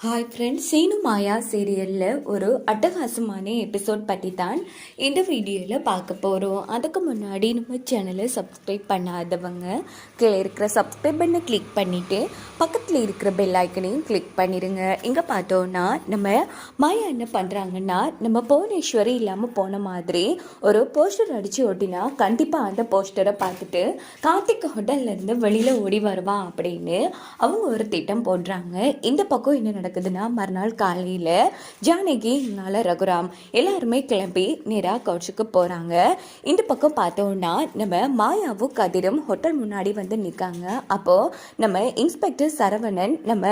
Hi friends Seenu மாயா சீரியலில் ஒரு அட்டகாசமான எபிசோட் பற்றி தான் இந்த வீடியோவில் பார்க்க போகிறோம் அதுக்கு முன்னாடி நம்ம சேனலை சப்ஸ்கிரைப் பண்ணாதவங்க கீழே இருக்கிற சப்ஸ்கிரைப் பண்ணை கிளிக் பண்ணிவிட்டு பக்கத்தில் இருக்கிற பெல் ஐக்கனையும் கிளிக் பண்ணிடுங்க இங்கே பார்த்தோன்னா நம்ம மாயா என்ன பண்ணுறாங்கன்னா நம்ம புவனேஸ்வரி இல்லாமல் போன மாதிரி ஒரு போஸ்டர் அடித்து ஒட்டினா கண்டிப்பாக அந்த போஸ்டரை பார்த்துட்டு கார்த்திக் ஹோட்டல்லேருந்து வெளியில் ஓடி வருவான் அப்படின்னு அவங்க ஒரு திட்டம் போடுறாங்க. இந்த பக்கம் என்ன நடக்குதுன்னா மறுநாள் காலையில் ஜானகி நாள ரகுராம் எல்லாருமே கிளம்பி நேராக கவுச்சுக்கு போகிறாங்க இந்த பக்கம் பார்த்தோன்னா நம்ம மாயாவும் கதிரும் ஹோட்டல் முன்னாடி வந்து நிற்காங்க அப்போது நம்ம இன்ஸ்பெக்டர் சரவணன் நம்ம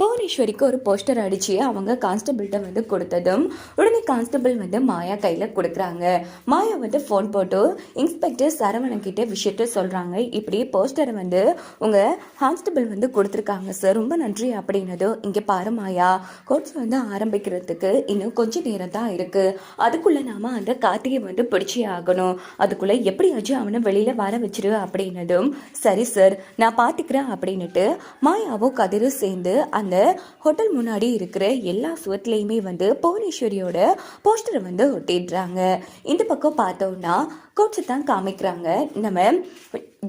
புவனேஸ்வரிக்கு ஒரு போஸ்டர் அடித்து அவங்க கான்ஸ்டபிள்கிட்ட வந்து கொடுத்ததும் உடனே கான்ஸ்டபிள் வந்து மாயா கையில் கொடுக்குறாங்க. மாயா வந்து ஃபோன் போட்டு இன்ஸ்பெக்டர் சரவணன் கிட்ட விஷயத்த சொல்கிறாங்க இப்படி போஸ்டரை வந்து உங்கள் கான்ஸ்டபிள் வந்து கொடுத்துருக்காங்க சார். ரொம்ப நன்றி அப்படின்னதும் இங்கே பாரு மாயா கோர்ட்ஸ் வந்து ஆரம்பிக்கிறதுக்கு இன்னும் கொஞ்ச நேரம் தான் இருக்குது அதுக்குள்ளே நாம் அந்த கார்த்திகை வந்து பிடிச்சே ஆகணும். அதுக்குள்ளே எப்படியாச்சும் அவனை வெளியில் வர வச்சிரு அப்படின்னதும் சரி சார் நான் பார்த்துக்கிறேன் அப்படின்னுட்டு மாயாவும் கதிரும் சேர்ந்து அந்த ஹோட்டல் முன்னாடி இருக்கிற எல்லா சுவத்துலேயுமே வந்து புவனேஸ்வரியோட போஸ்டரை வந்து ஒட்டிடுறாங்க. இந்த பக்கம் பார்த்தோம்னா கோட்ஸை தான் காமிக்கிறாங்க. நம்ம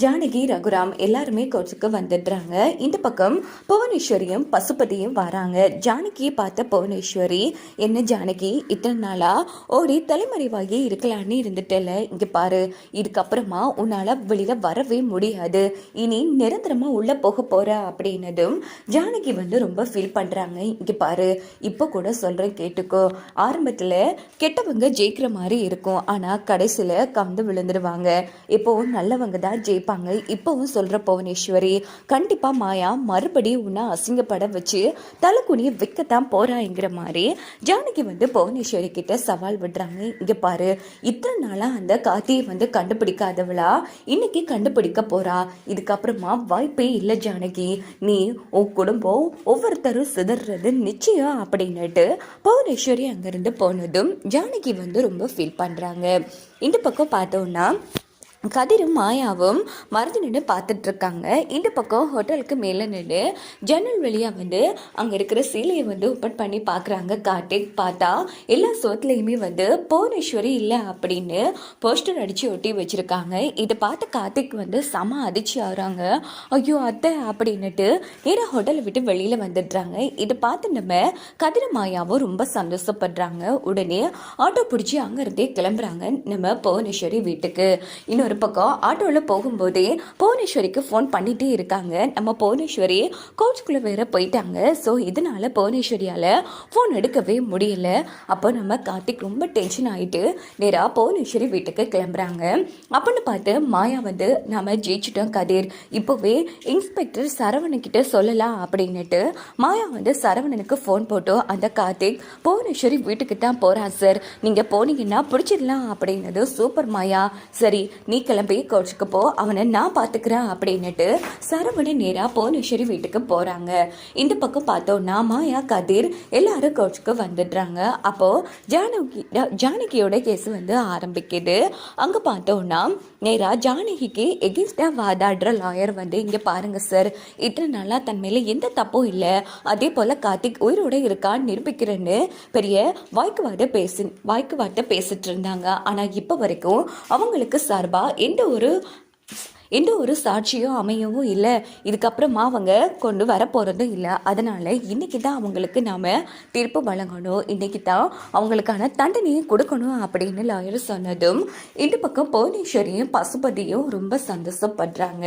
ஜானகி ரகுராம் எல்லாருமே கோட்ஸுக்கு வந்துடுறாங்க. இந்த பக்கம் புவனேஸ்வரியும் பசுபதியும் வராங்க. ஜானகியை பார்த்த புவனேஸ்வரி என்ன ஜானகி இத்தனை நாளாக ஓடி தலைமறைவாகி இருக்கலான்னு இருந்துட்டல. இங்கே பாரு இதுக்கப்புறமா உன்னால் வெளியில் வரவே முடியாது. இனி நிரந்தரமாக உள்ள போக போகிற அப்படின்னதும் ஜானகி வந்து ரொம்ப ஃபீல் பண்ணுறாங்க இங்கே பாரு இப்போ கூட சொல்கிறேன் கேட்டுக்கோ. ஆரம்பத்தில் கெட்டவங்க ஜெயிக்கிற மாதிரி இருக்கும். ஆனால் கடைசியில் கந்து விழுந்துடுவாங்க இப்போவும் நல்லவங்க தான் ஜெயிப்பாங்க. இப்போவும் சொல்கிற புவனேஸ்வரி கண்டிப்பாக மாயா மறுபடியும் உன்னை அசிங்கப்பட வச்சு தலைக்குனிய விற்கத்தான் போகிறாங்கிற மாதிரி ஜானகி வந்து புவனேஸ்வரி கிட்ட சவால் விடுறாங்க. இங்கே பாரு இத்தனை நாளாக அந்த காத்தியை வந்து கண்டுபிடிக்காதவளா? இன்னைக்கு கண்டுபிடிக்க போறா. இதுக்கப்புறமா வாய்ப்பே இல்லை ஜானகி. நீ உன் குடும்பம் ஒவ்வொருத்தரும் சிதறது நிச்சயம் அப்படின்னுட்டு புவனேஸ்வரி அங்கேருந்து போனதும் ஜானகி வந்து ரொம்ப ஃபீல் பண்ணுறாங்க இந்த பக்கம் பார்த்தோம்னா கதிரும் மாயாவும் மறந்து நின்று பார்த்துட்டு இருக்காங்க இந்த பக்கம் ஹோட்டலுக்கு மேலே நின்று ஜன்னல் வழியாக வந்து அங்கே இருக்கிற சீலையை வந்து ஓப்பன் பண்ணி பார்க்குறாங்க கார்த்திக் பார்த்தா எல்லா சோத்துலேயுமே வந்து புவனேஸ்வரி இல்லை அப்படின்னு போஸ்டர் அடித்து ஒட்டி வச்சுருக்காங்க. இதை பார்த்து கார்த்திக் வந்து செம அதிர்ச்சி ஆகுறாங்க. ஐயோ அத்தை அப்படின்னுட்டு நேராக ஹோட்டலை விட்டு வெளியில் வந்துடுறாங்க. இதை பார்த்து நம்ம கதிர மாயாவும் ரொம்ப சந்தோஷப்படுறாங்க. உடனே ஆட்டோ பிடிச்சி அங்கேருந்தே கிளம்புறாங்க நம்ம புவனேஸ்வரி வீட்டுக்கு. இன்னொரு பக்கம் ஆட்டோவில் போகும்போதே புவனேஸ்வரிக்கு ஃபோன் பண்ணிகிட்டே இருக்காங்க. நம்ம புவனேஸ்வரி கோச்சுக்குள்ளே வேற போயிட்டாங்க. ஸோ இதனால் புவனேஸ்வரியால் ஃபோன் எடுக்கவே முடியல. அப்போ நம்ம கார்த்திக் ரொம்ப டென்ஷன் ஆகிட்டு நேராக புவனேஸ்வரி வீட்டுக்கு கிளம்புறாங்க. அப்படின்னு பார்த்து மாயா வந்து நம்ம ஜெயிச்சிட்டோம் கதிர். இப்போவே இன்ஸ்பெக்டர் சரவணன்கிட்ட சொல்லலாம் அப்படின்னுட்டு மாயா வந்து சரவணனுக்கு ஃபோன் போட்டோம் அந்த கார்த்திக் புவனேஸ்வரி வீட்டுக்கு தான் போகிறான் சார் நீங்கள் போனீங்கன்னா பிடிச்சிடலாம் அப்படின்னது சூப்பர் மாயா. சரி நீ கிளம்பி கோச்சுக்கு போ அவனை நான் பார்த்துக்கிறேன் அப்படின்னுட்டு சரவணன் நேராக புவனேஸ்வரி வீட்டுக்கு போகிறாங்க இந்த பக்கம் பார்த்தோன்னா மாயா கதிர் எல்லாரும் கோச்சுக்கு வந்துடுறாங்க. அப்போது ஜானகி ஜானகியோட கேஸ் வந்து ஆரம்பிக்குது. அங்கே பார்த்தோன்னா நேராக ஜானகிக்கு எகென்ஸ்டாக வாதாடுற லாயர் வந்து இங்கே பாருங்கள் சார் இத்தனை நாளாக தன் மேலே எந்த தப்பும் இல்லை. அதே போல் கார்த்திக் உயிரோட இருக்கான்னு நிரூபிக்கிறேன்னு பெரிய வாய்க்குவாத பேசி வாய்க்குவார்த்தை பேசிட்டு இருந்தாங்க. ஆனால் இப்போ வரைக்கும் அவங்களுக்கு சார்பாக எந்த ஒரு எந்த ஒரு சாட்சியும் அமையவும் இல்லை. இதுக்கப்புறமா அவங்க கொண்டு வர போகிறதும் இல்லை. அதனால் இன்றைக்கி தான் அவங்களுக்கு நாம் தீர்ப்பு வழங்கணும். இன்றைக்கி தான் அவங்களுக்கான தண்டனையை கொடுக்கணும் அப்படின்னு லாயர் சொன்னதும் இந்த பக்கம் புவனேஸ்வரியும் பசுபதியும் ரொம்ப சந்தோஷப்படுறாங்க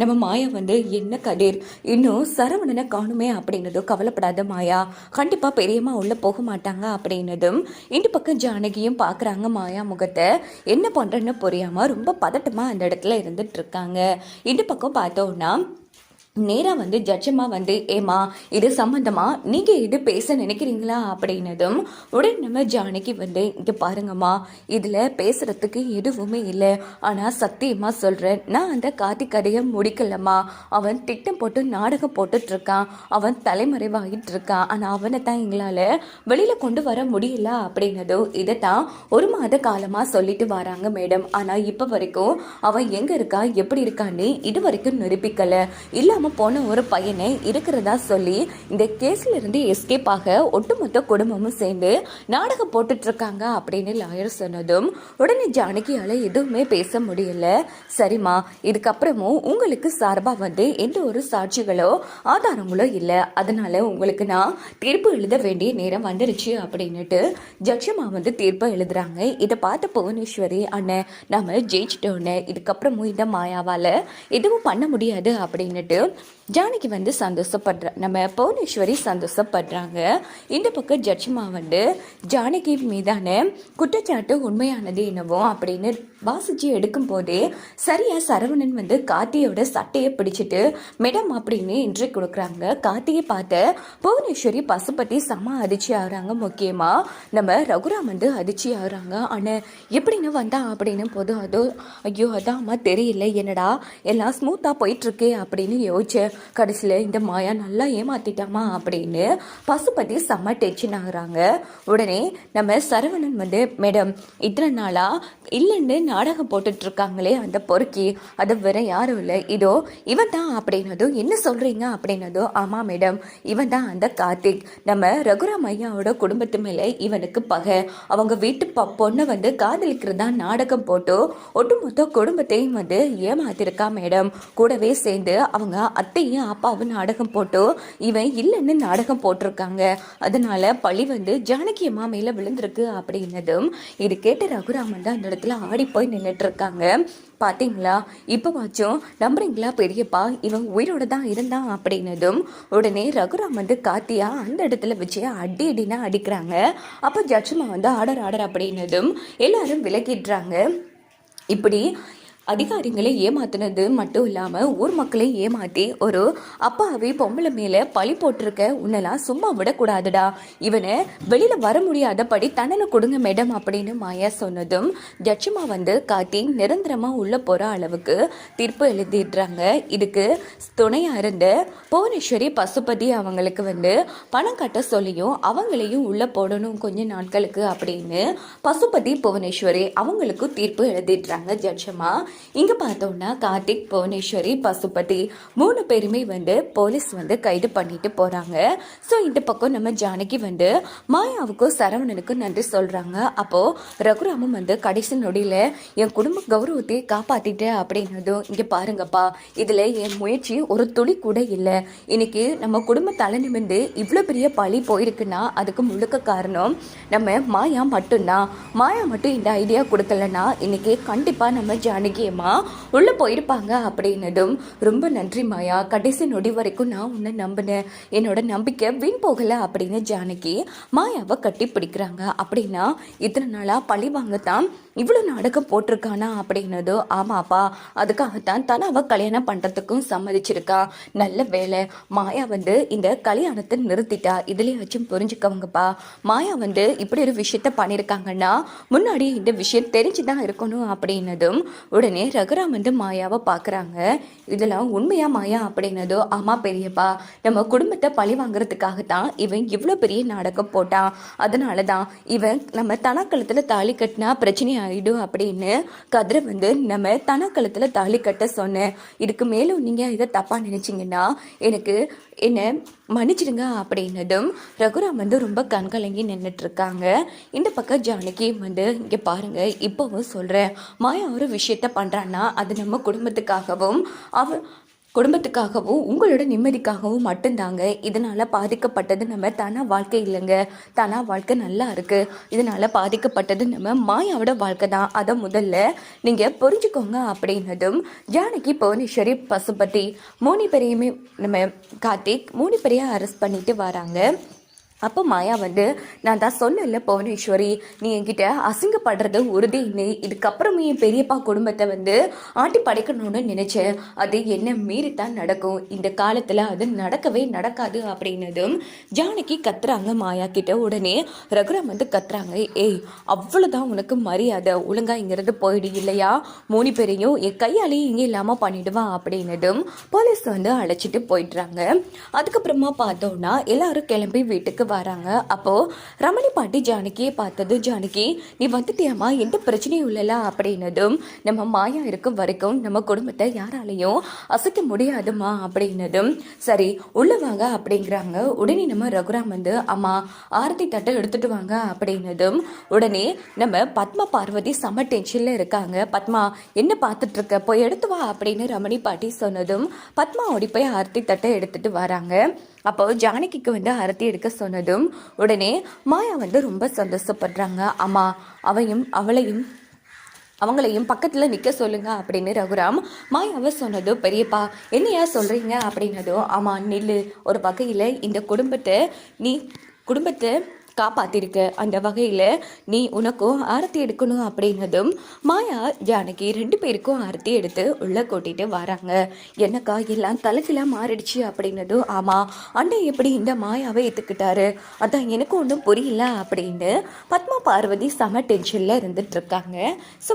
நம்ம மாயா வந்து என்ன கதிர்? இன்னும் சரவணனை காணுமே அப்படின்னதும் கவலைப்படாத மாயா. கண்டிப்பாக பெரியம்மா உள்ளே போக மாட்டாங்க அப்படின்னதும் இந்த பக்கம் ஜானகியும் பார்க்குறாங்க மாயா முகத்தை. என்ன பண்ணுறேன்னு புரியாமல் ரொம்ப பதட்டமாக அந்த இடத்துல இருந்துட்டு இருக்காங்க. இந்த பக்கம் பார்த்தோன்னா நேராக வந்து ஜட்ஜம்மா வந்து ஏமா இது சம்மந்தமாக நீங்கள் இது பேச நினைக்கிறீங்களா? அப்படின்னதும் உடனே நம்ம ஜானகி வந்து இங்கே பாருங்கம்மா இதில் பேசுகிறதுக்கு எதுவுமே இல்லை. ஆனால் சத்தியமாக சொல்கிறேன் நான் அந்த காதி கதையை முடிக்கலம்மா. அவன் திட்டம் போட்டு நாடகம் போட்டுட்ருக்கான் அவன் தலைமறைவாகிட்டு இருக்கான். ஆனால் அவனை தான் எங்களால் வெளியில் கொண்டு வர முடியல. அப்படின்னதும் இதை தான் ஒரு மாத காலமாக சொல்லிட்டு வராங்க மேடம். ஆனால் இப்போ வரைக்கும் அவன் எங்கே இருக்கா? எப்படி இருக்கான்னு இது வரைக்கும் நிரூபிக்கலை. இல்லாமல் இல்லாமல் போன ஒரு பையனை இருக்கிறதா சொல்லி இந்த கேஸ்ல இருந்து எஸ்கேப் ஆக ஒட்டுமொத்த குடும்பமும் சேர்ந்து நாடகம் போட்டுட்டு இருக்காங்க அப்படின்னு லாயர் சொன்னதும் உடனே ஜானகியால எதுவுமே பேச முடியல. சரிம்மா இதுக்கப்புறமும் உங்களுக்கு சார்பா வந்து எந்த ஒரு சாட்சிகளோ ஆதாரங்களோ இல்லை. அதனால உங்களுக்கு நான் தீர்ப்பு எழுத வேண்டிய நேரம் வந்துருச்சு அப்படின்னுட்டு ஜட்ஜமா வந்து தீர்ப்பை எழுதுறாங்க. இதை பார்த்த புவனேஸ்வரி அண்ணன் நம்ம ஜெயிச்சிட்டோன்னு இதுக்கப்புறமும் இந்த மாயாவால எதுவும் பண்ண முடியாது. அப்படின்னுட்டு ஜானகி வந்து சந்தோஷப்படுற நம்ம புவனேஸ்வரி சந்தோஷப்படுறாங்க. இந்த பக்கம் ஜட்ஜ்மா வந்து ஜானகி மீதான குற்றச்சாட்டு உண்மையானது என்னவோ அப்படின்னு வாசிச்சு எடுக்கும் போதே சரியா சரவணன் வந்து கார்த்தியோட சட்டையை பிடிச்சிட்டு மேடம் அப்படின்னு இன்று கொடுக்குறாங்க. கார்த்தியை பார்த்த புவனேஸ்வரி பசுபதி செம அதிர்ச்சி ஆகுறாங்க முக்கியமா. நம்ம ரகுராம் வந்து அதிர்ச்சி ஆகுறாங்க. ஆனால் எப்படின்னு வந்தா அப்படின்னு போது அதோ ஐயோ அதாம்மா தெரியல. என்னடா எல்லாம் ஸ்மூத்தாக போயிட்டுருக்கே அப்படின்னு யோசிச்சேன் கடைசியில் இந்த மாயா நல்லா ஏமாத்திட்டாமா? அப்படின்னு பசுபதி செம்ம டென்ஷன் ஆகுறாங்க. உடனே நம்ம சரவணன் வந்து மேடம் இத்தனை நாளாக இல்லைன்னு நாடகம் போட்டுட்டு இருக்காங்களே அந்த பொறுக்கி. அது வேற யாரும் இல்லை. இதோ இவன் தான் அப்படின்னதும் என்ன சொல்கிறீங்க அப்படின்னதும் ஆமாம் மேடம் இவன் தான் அந்த கார்த்திக். நம்ம ரகுராம் ஐயாவோட குடும்பத்து மேலே இவனுக்கு பகை. அவங்க வீட்டு ப- பொண்ணை வந்து காதலிக்கிறதா நாடகம் போட்டு ஒட்டுமொத்த குடும்பத்தையும் வந்து ஏமாத்திருக்கா மேடம் கூடவே சேர்ந்து அவங்க அத்தையும் அப்பாவும் நாடகம் போட்டு இவன் இல்லைன்னு நாடகம் போட்டிருக்காங்க. அதனால பழி வந்து ஜானகி அம்மா மேலே விழுந்திருக்கு அப்படின்னதும் இது கேட்ட ரகுராமன் தான் அந்த இடத்துல ஆடி போய் நின்றுட்டு இருக்காங்க பாத்தீங்களா? இப்போவாச்சும் நம்புறீங்களா பெரியப்பா? இவன் உயிரோட தான் இருந்தான் அப்படின்னதும் உடனே ரகுராம் வந்து காத்தியா அந்த இடத்துல வச்சு அடி அடினா அடிக்கிறாங்க. அப்போ ஜட்ஜுமா வந்து ஆர்டர் ஆடர் அப்படின்னதும் எல்லாரும் விலகிடுறாங்க. இப்படி அதிகாரிகளை ஏமாத்துனது மட்டும் இல்லாமல் ஊர் மக்களை ஏமாத்தி ஒரு அப்பாவி பொம்பளை மேலே பழி போட்டிருக்க உன்னெல்லாம் சும்மா விடக்கூடாதுடா. இவனை வெளியில் வர முடியாதபடி தண்டனை கொடுங்க மேடம் அப்படின்னு மாயா சொன்னதும் ஜட்ஜுமா வந்து காட்டி நிரந்தரமாக உள்ளே போகிற அளவுக்கு தீர்ப்பு எழுதிடுறாங்க. இதுக்கு துணையாக இருந்த புவனேஸ்வரி பசுபதி அவங்களுக்கு வந்து பணம் கட்ட சொல்லியும் அவங்களையும் உள்ளே போடணும் கொஞ்ச நாட்களுக்கு அப்படின்னு பசுபதி புவனேஸ்வரி அவங்களுக்கும் தீர்ப்பு எழுதிடுறாங்க ஜட்ஜமா. இங்க பார்த்தோம்னா கார்த்திக் புவனேஸ்வரி பசுபதி மூணு பேருமே வந்து போலீஸ் வந்து கைது பண்ணிட்டு போறாங்க. ஸோ இந்த பக்கம் நம்ம ஜானகி வந்து மாயாவுக்கும் சரவணனுக்கும் நன்றி சொல்றாங்க. அப்போ ரகுராமும் வந்து கடைசி நொடியில என் குடும்ப கௌரவத்தையே காப்பாத்திட்டேன் அப்படின்னதும் இங்க பாருங்கப்பா இதுல என் முயற்சி ஒரு துளி கூட இல்லை. இன்னைக்கு நம்ம குடும்ப தலை நிமிர்ந்து இவ்வளோ பெரிய பழி போயிருக்குன்னா அதுக்கு முழுக்க காரணம் நம்ம மாயா மட்டும்தான். மாயா மட்டும் இந்த ஐடியா கொடுக்கலன்னா இன்னைக்கு கண்டிப்பாக நம்ம ஜானகி நிச்சயமா உள்ளே போயிருப்பாங்க அப்படின்னதும் ரொம்ப நன்றி மாயா. கடைசி நொடி வரைக்கும் நான் உன்னை நம்பினேன். என்னோட நம்பிக்கை வீண் போகலை அப்படின்னு ஜானகி மாயாவை கட்டி பிடிக்கிறாங்க அப்படின்னா இத்தனை நாளாக பழி வாங்கத்தான் இவ்வளோ நாடகம் போட்டிருக்கானா அப்படின்னதோ ஆமாப்பா அதுக்காகத்தான் தனாவை கல்யாணம் பண்ணுறதுக்கும் சம்மதிச்சிருக்கா. நல்ல வேலை மாயா வந்து இந்த கல்யாணத்தை நிறுத்திட்டா. இதுலேயாச்சும் புரிஞ்சுக்கவங்கப்பா. மாயா வந்து இப்படி ஒரு விஷயத்த பண்ணியிருக்காங்கன்னா முன்னாடி இந்த விஷயம் தெரிஞ்சு தான் இருக்கணும் அப்படின்னதும் உடனே ரகுராம் வந்து மாயாவை பார்க்குறாங்க இதெல்லாம் உண்மையா மாயா அப்படின்னதோ ஆமாம் பெரியப்பா நம்ம குடும்பத்தை பழி வாங்குறதுக்காகத்தான் இவன் இவ்வளோ பெரிய நாடகம் போட்டான். அதனால தான் இவன் நம்ம தனக்கழுத்தில் தாலி கட்டினா பிரச்சனையாக ஆயிடும் அப்படின்னு கதிரை வந்து நம்ம தனக்கழுத்தில் தாலி கட்ட சொன்னேன் இதுக்கு மேலும் நீங்கள் இதை தப்பாக நினச்சிங்கன்னா எனக்கு என்ன மன்னிச்சிடுங்க அப்படின்னதும் ரகுராம் வந்து ரொம்ப கண்கலங்கி நின்றுட்டு இருக்காங்க இந்த பக்கம் ஜானகி வந்து இங்கே பாருங்க இப்போவும் சொல்கிறேன் மாயா ஒரு விஷயத்த பண்ணுறான்னா அது நம்ம குடும்பத்துக்காகவும் அவ குடும்பத்துக்காகவும் உங்களோட நிம்மதிக்காகவும் மட்டும்தாங்க இதனால் பாதிக்கப்பட்டது நம்ம தானா வாழ்க்கை இல்லைங்க. தானா வாழ்க்கை நல்லா இருக்குது இதனால் பாதிக்கப்பட்டது நம்ம மாயாவோட வாழ்க்கை தான். அதை முதல்ல நீங்கள் புரிஞ்சுக்கோங்க அப்படின்னதும் ஜானகி புவனேஸ்வரி பசுபதி மூணு பேரையுமே நம்ம கார்த்திக் மூணு பேரையும் அரெஸ்ட் பண்ணிட்டு வராங்க. அப்போ மாயா வந்து நான் தான் சொன்னேன்ல புவனேஸ்வரி நீ என்கிட்ட அசிங்கப்படுறது உறுதி. இல்லை இதுக்கப்புறமே என் பெரியப்பா குடும்பத்தை வந்து ஆட்டி படைக்கணும்னு நினைச்சேன். அது என்ன மீறித்தான் நடக்கும். இந்த காலத்தில் அது நடக்கவே நடக்காது அப்படின்னதும் ஜானகி கத்துறாங்க மாயா கிட்ட. உடனே ரகுராம் வந்து கத்துறாங்க ஏய் அவ்வளோதான் உனக்கு மரியாதை. ஒழுங்கா இங்கிருந்து போயிடு இல்லையா? மூணு பேரையும் என் கையாலேயே இங்கே இல்லாமல் பண்ணிடுவான் அப்படின்னதும் போலீஸ் வந்து அழைச்சிட்டு போயிடுறாங்க. அதுக்கப்புறமா பார்த்தோம்னா எல்லாரும் கிளம்பி வீட்டுக்கு வராங்க. அப்போது ரமணி பாட்டி ஜானகியை பார்த்தது ஜானகி நீ வந்துட்டியாம்மா? எந்த பிரச்சனையும் இல்லைல்ல? அப்படின்னதும் நம்ம மாயா இருக்கும் வரைக்கும் நம்ம குடும்பத்தை யாராலையும் அசைக்க முடியாதுமா அப்படின்னதும் சரி உள்ள வாங்க அப்படிங்கிறாங்க. உடனே நம்ம ரகுராம் வந்து அம்மா ஆரத்தி தட்டை எடுத்துட்டு வாங்க அப்படின்னதும் உடனே நம்ம பத்மா பார்வதி செம டென்ஷன்ல இருக்காங்க. பத்மா என்ன பார்த்துட்டு இருக்க போய் எடுத்து வா அப்படின்னு ரமணி பாட்டி சொன்னதும் பத்மா ஓடி போய் ஆரத்தி தட்டை எடுத்துட்டு வராங்க. அப்போ ஜானகிக்கு வந்து அரத்தி எடுக்க சொன்னதும் உடனே மாயா வந்து ரொம்ப சந்தோஷப்படுறாங்க. அம்மா அவையும் அவளையும் அவங்களையும் பக்கத்தில் நிற்க சொல்லுங்க அப்படின்னு ரகுராம் மாயாவை சொன்னதோ பெரியப்பா என்னையா சொல்கிறீங்க அப்படின்னதோ ஆமாம் நில்லு. ஒரு வகையில் இந்த குடும்பத்தை நீ குடும்பத்தை காப்பாத்திருக்க அந்த வகையில் நீ உனக்கும் ஆரத்தி எடுக்கணும் அப்படின்னதும் மாயா ஜானகி ரெண்டு பேருக்கும் ஆரத்தி எடுத்து உள்ளே கூட்டிட்டு வராங்க. என்னக்கா எல்லாம் தலைக்கெல்லாம் மாறிடுச்சு அப்படின்னதும் ஆமாம் அண்ணன் எப்படி இந்த மாயாவை ஏற்றுக்கிட்டாரு அதான் எனக்கு ஒன்றும் புரியல அப்படின்னு பத்மா பார்வதி செம டென்ஷனில் இருந்துட்டு இருக்காங்க. ஸோ